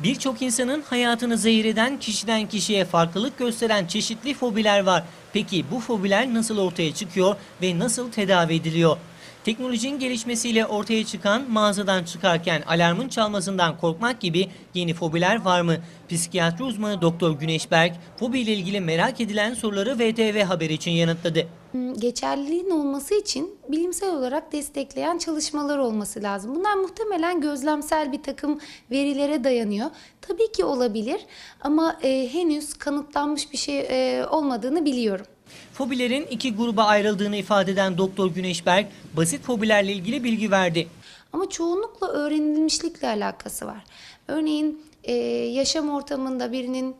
Birçok insanın hayatını zehir eden, kişiden kişiye farklılık gösteren çeşitli fobiler var. Peki bu fobiler nasıl ortaya çıkıyor ve nasıl tedavi ediliyor? Teknolojinin gelişmesiyle ortaya çıkan mağazadan çıkarken alarmın çalmasından korkmak gibi yeni fobiler var mı? Psikiyatri uzmanı Doktor Güneş Berk, fobiyle ilgili merak edilen soruları VTV Haber için yanıtladı. Hmm, Geçerliliğin olması için bilimsel olarak destekleyen çalışmalar olması lazım. Bunlar muhtemelen gözlemsel bir takım verilere dayanıyor. Tabii ki olabilir ama e, henüz kanıtlanmış bir şey e, olmadığını biliyorum. Fobilerin iki gruba ayrıldığını ifade eden Doktor Güneş Berk, basit fobilerle ilgili bilgi verdi. Ama çoğunlukla öğrenilmişlikle alakası var. Örneğin e, yaşam ortamında birinin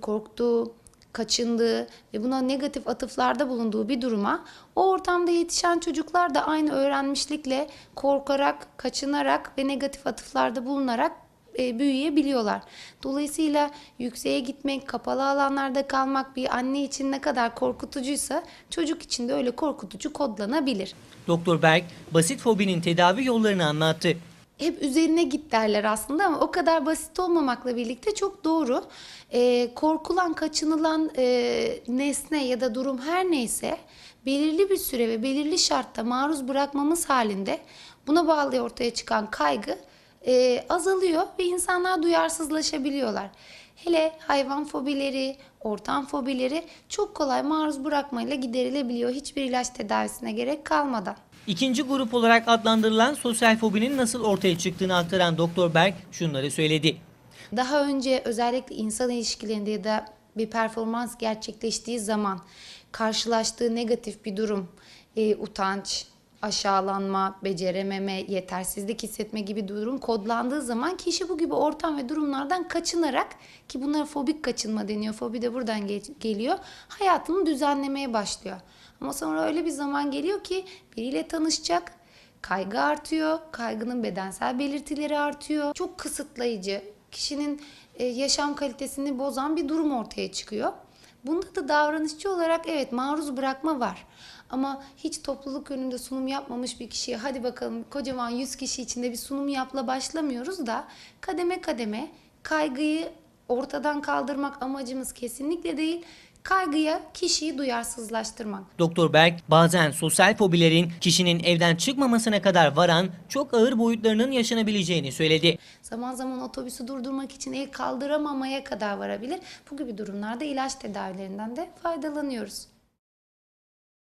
korktuğu, kaçındığı ve buna negatif atıflarda bulunduğu bir duruma o ortamda yetişen çocuklar da aynı öğrenmişlikle korkarak, kaçınarak ve negatif atıflarda bulunarak e, büyüyebiliyorlar. Dolayısıyla yükseğe gitmek, kapalı alanlarda kalmak bir anne için ne kadar korkutucuysa çocuk için de öyle korkutucu kodlanabilir. Doktor Berk, basit fobinin tedavi yollarını anlattı. hep üzerine git derler aslında ama o kadar basit olmamakla birlikte çok doğru. Ee, korkulan, kaçınılan e, nesne ya da durum her neyse belirli bir süre ve belirli şartta maruz bırakmamız halinde buna bağlı ortaya çıkan kaygı e, azalıyor ve insanlar duyarsızlaşabiliyorlar. Hele hayvan fobileri, ortam fobileri çok kolay maruz bırakmayla giderilebiliyor hiçbir ilaç tedavisine gerek kalmadan. İkinci grup olarak adlandırılan sosyal fobinin nasıl ortaya çıktığını aktaran Doktor Berk şunları söyledi. Daha önce özellikle insan ilişkilerinde ya da bir performans gerçekleştiği zaman karşılaştığı negatif bir durum, e, utanç, aşağılanma, becerememe, yetersizlik hissetme gibi durum kodlandığı zaman kişi bu gibi ortam ve durumlardan kaçınarak ki bunlara fobik kaçınma deniyor. Fobi de buradan ge- geliyor. Hayatını düzenlemeye başlıyor. Ama sonra öyle bir zaman geliyor ki biriyle tanışacak, Kaygı artıyor, kaygının bedensel belirtileri artıyor. Çok kısıtlayıcı, kişinin e, yaşam kalitesini bozan bir durum ortaya çıkıyor. Bunda da davranışçı olarak evet maruz bırakma var. Ama hiç topluluk önünde sunum yapmamış bir kişiye hadi bakalım kocaman 100 kişi içinde bir sunum yapla başlamıyoruz da kademe kademe kaygıyı ortadan kaldırmak amacımız kesinlikle değil. Kaygıya kişiyi duyarsızlaştırmak. Doktor Berk bazen sosyal fobilerin kişinin evden çıkmamasına kadar varan çok ağır boyutlarının yaşanabileceğini söyledi. Zaman zaman otobüsü durdurmak için el kaldıramamaya kadar varabilir. Bu gibi durumlarda ilaç tedavilerinden de faydalanıyoruz.